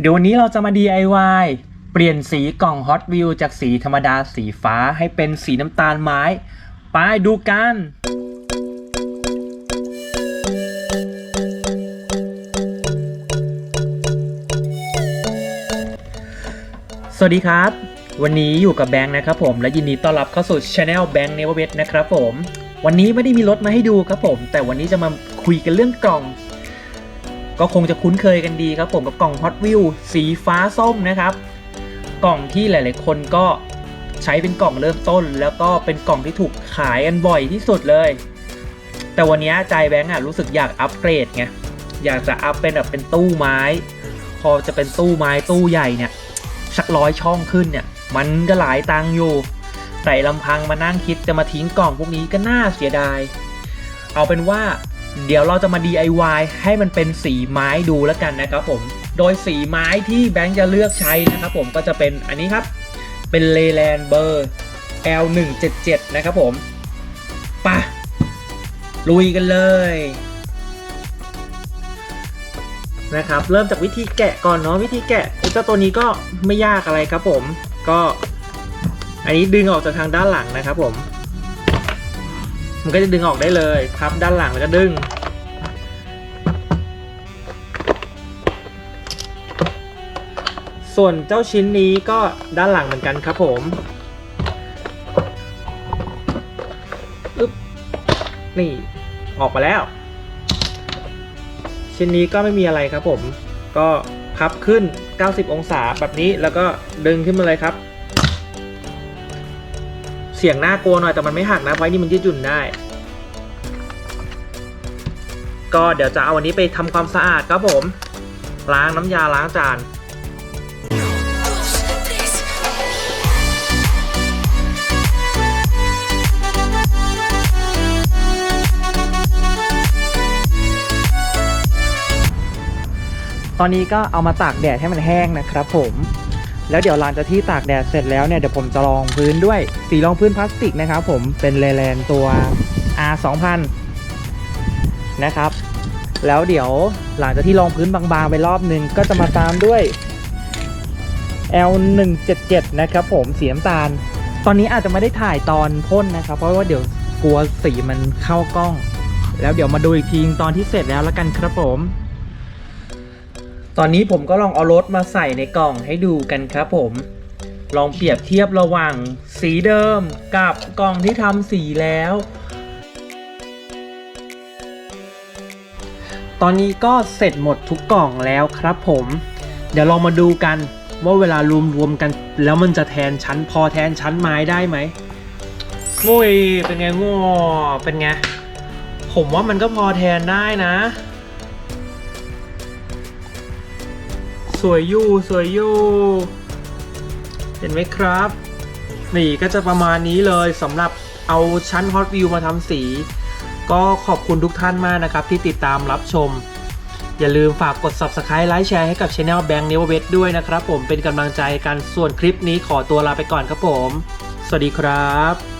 เดี๋ยววันนี้เราจะมา DIY เปลี่ยนสีกล่อง Hot Wheels จากสีธรรมดาสีฟ้าให้เป็นสีน้ำตาลไม้ ไปดูกัน สวัสดีครับ วันนี้อยู่กับแบงค์นะครับผม และยินดีต้อนรับเข้าสู่ Channel Bank Never w e t นะครับผม วันนี้ไม่ได้มีรถมาให้ดูครับผม แต่วันนี้จะมาคุยกันเรื่องกล่อง ก็คงจะคุ้นเคยกันดีครับผมกับกล่อง Hot w h e e l สีฟ้าส้มนะครับ กล่องที่หลาย ๆ คนก็ใช้เป็นกล่องเริ่มต้น แล้วก็เป็นกล่องที่ถูกขายกันบ่อยที่สุดเลย แต่วันนี้ใจแบงค์อะรู้สึกอยากอัปเกรดไงอยากจะอัพเป็นแบบเป็นตู้ไม้ พอจะเป็นตู้ไม้ตู้ใหญ่เนี่ยสักร้อยช่องขึ้นเนี่ย มันก็หลายตังค์อยู่ แต่ลำพังมานั่งคิดจะมาทิ้งกล่องพวกนี้ก็น่าเสียดาย เอาเป็นว่า เดี๋ยวเราจะมา DIY ให้มันเป็นสีไม้ดูแล้วกันนะครับผม โดยสีไม้ที่แบงค์จะเลือกใช้นะครับผมก็จะเป็นอันนี้ครับ เป็นเลแลนเบอร์ L177 นะครับผมปะลุยกันเลยนะครับ เริ่มจากวิธีแกะก่อนเนาะวิธีแกะอ้เจ้าตัวนี้ก็ไม่ยากอะไรครับผม ก็ อันนี้ดึงออกจากทางด้านหลังนะครับผม มันก็จะดึงออกได้เลยพับด้านหลังแล้วก็ดึง ส่วนเจ้าชิ้นนี้ก็ด้านหลังเหมือนกันครับผมอึ๊บนี่ออกมาแล้ว ชิ้นนี้ก็ไม่มีอะไรครับผม ก็พับขึ้น90 องศาแบบนี้แล้วก็ดึงขึ้นมาเลยครับ เสียงน่ากลัวหน่อยแต่มันไม่หักนะเพราะอันนี่มันยืดหยุ่นได้ ก็เดี๋ยวจะเอาวันนี้ไปทำความสะอาดครับผม ล้างน้ำยาล้างจานตอนนี้ก็เอามาตากแดดให้มันแห้งนะครับผม แล้วเดี๋ยวหลังจากที่ตากแดดเสร็จแล้วเนี่ยเดี๋ยวผมจะรองพื้นด้วย สีรองพื้นพลาสติกนะครับผมเป็นเลแลนตัว R 2 0 0นะครับแล้วเดี๋ยวหลังจากที่รองพื้นบางๆไปรอบนึงก็จะมาตามด้วย L 1 7 7นะครับผมสีน้ำตาล ตอนนี้อาจจะไม่ได้ถ่ายตอนพ่นนะครับ เพราะว่าเดี๋ยวกลัวสีมันเข้ากล้อง แล้วเดี๋ยวมาดูอีกทีตอนที่เสร็จแล้วแล้วกันครับผม ตอนนี้ผมก็ลองเอารถมาใส่ในกล่องให้ดูกันครับผม ลองเปรียบเทียบระหว่างสีเดิมกับกล่องที่ทำสีแล้ว ตอนนี้ก็เสร็จหมดทุกกล่องแล้วครับผม เดี๋ยวลองมาดูกันว่าเวลารวมๆกัน แล้วมันจะแทนชั้นพอแทนชั้นไม้ได้ไหมโอ้ยเป็นไงง้อเป็นไง ผมว่ามันก็พอแทนได้นะ สวยอยู่สวยอยู่ เห็นไหมครับ นี่ก็จะประมาณนี้เลยสำหรับเอาชั้น Hot View มาทำสี ก็ขอบคุณทุกท่านมากนะครับ ที่ติดตามรับชม อย่าลืมฝากกด Subscribe ไลค์แชร์ให้กับ Channel Bank n e v e r w e t ด้วยนะครับผมเป็นกำลังใจกันส่วนคลิปนี้ขอตัวลาไปก่อนครับผม สวัสดีครับ